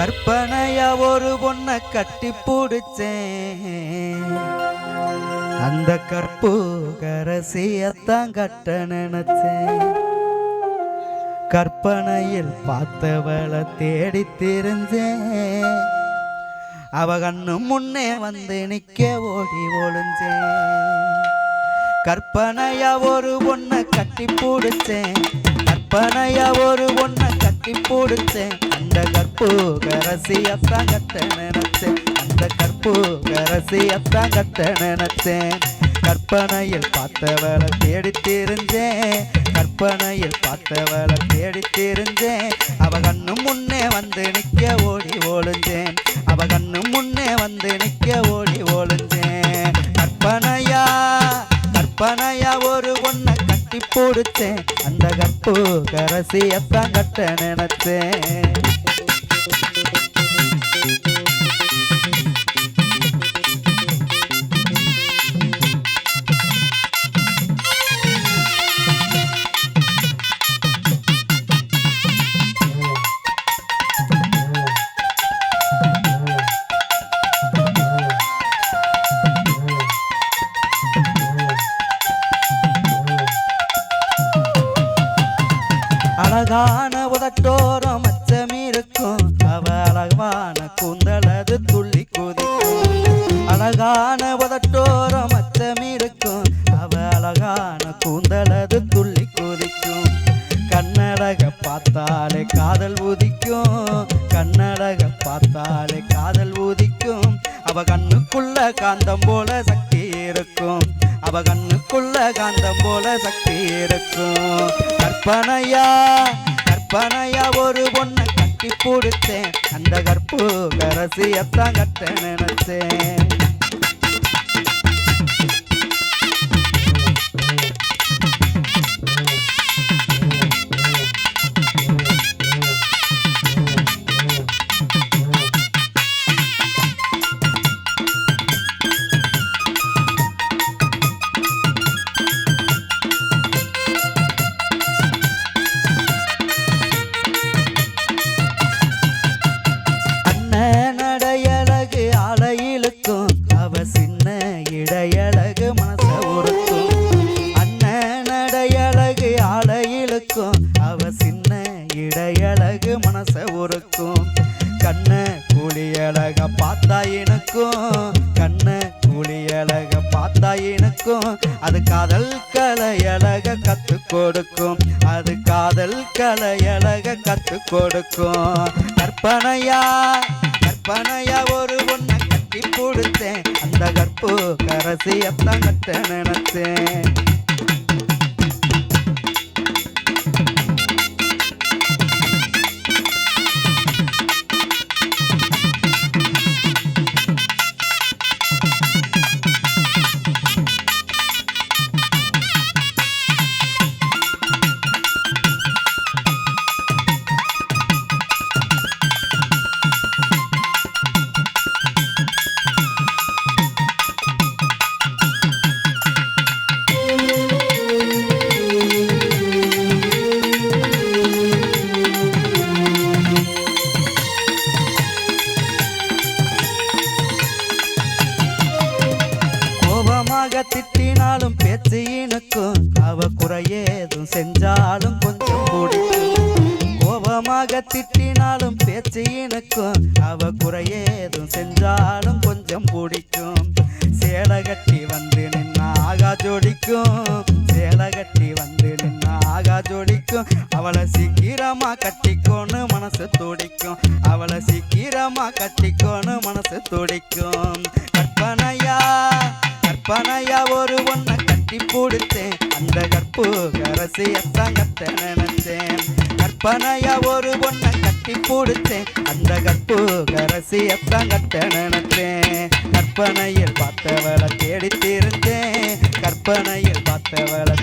கற்பனையா ஒரு பொண்ண கட்டி பிடிச்சேன். அந்த கற்பூகரசியத்தான் கட்ட நினைச்சேன். கற்பனையில் பார்த்தவளை தேடி தெரிஞ்சேன். அவ கண்ணு முன்னே வந்து நிக்க ஓடி ஒளிஞ்சேன். கற்பனையா ஒரு பொண்ண கட்டி பிடிச்சேன். கற்பனையா ஒரு பொண்ணை கட்டி பிடிச்சேன். அந்த கற்பு கரசியத்தான் கட்ட நினைச்சேன். அந்த கற்பு கரசியத்தான் கட்ட நினைச்சேன். கற்பனையில் பார்த்தவளை தேடி தெரிஞ்சேன். கற்பனையில் பார்த்தவளை தேடி தெரிஞ்சேன். அவ கண்ணு முன்னே வந்து நிற்க ஓடி ஓழுஞ்சேன் அவ கண்ணு முன்னே வந்து நிற்க ஓடி ஒளிஞ்சேன். கற்பனையா கற்பனையா ஒரு போடுச்சேன் அந்த கப்பு கரசியத்தான் கட்ட நினைச்சேன் அழகான கூந்தலது துள்ளி கொதிக்கும். கண்ணழக பார்த்தாலே காதல் உதிக்கும். கண்ணழக பார்த்தாலே காதல் உதிக்கும். அவ கண்ணுக்குள்ள காந்தம் போல சக்தி இருக்கும். அவ கண்ணுக்குள்ள காந்தம் போல சக்தி இருக்கும். கற்பனையா கற்பனையா ஒரு பொண்ணை கட்டி பிடிச்சேன் அந்த கற்பு கரசியத்தான் கட்ட நினைச்சேன் இடையழகு மனச உறுக்கும் கண்ண கூலியழக பார்த்தா எனக்கும் கண்ண கூலியழக பார்த்தா எனக்கும் அது காதல் கலையழக கத்து கொடுக்கும். அது காதல் கலையழக கத்து கொடுக்கும். கற்பனையா கற்பனையா ஒரு ஒன்ன கட்டி கொடுத்தேன். அந்த கற்பு கரசியத்தான் கட்ட நினைச்சேன் திட்டினாலும் பேச்சு இனுக்கும் அவ குறையேதும் செஞ்சாலும் கொஞ்சம் பிடிக்கும் கோபமாக திட்டினாலும் பேச்சு இனுக்கும் அவ குறையேதும் செஞ்சாலும் கொஞ்சம் பிடிக்கும் சேலை கட்டி வந்து நின்னா ஆகா ஜோடிக்கும் சேலை கட்டி வந்து நின்னா ஆகா ஜோடிக்கும் அவளை சீக்கிரமா கட்டிக்கோன்னு மனசு துடிக்கும். அவளை சீக்கிரமா கட்டிக்கோன்னு மனசு துடிக்கும். கற்பனையா? கற்பனையா ஒரு ஒன்ன கட்டி பிடிச்சேன் அந்த கற்பு கரசியத்தான் கட்ட நினைச்சேன் கற்பனையா ஒரு ஒன்ன கட்டி பிடிச்சேன் அந்த கற்பு கரசியத்தான் கட்ட நினைச்சேன் கற்பனையில் பார்த்தவளை தேடி தெரிஞ்சேன் கற்பனையில் பார்த்தவளை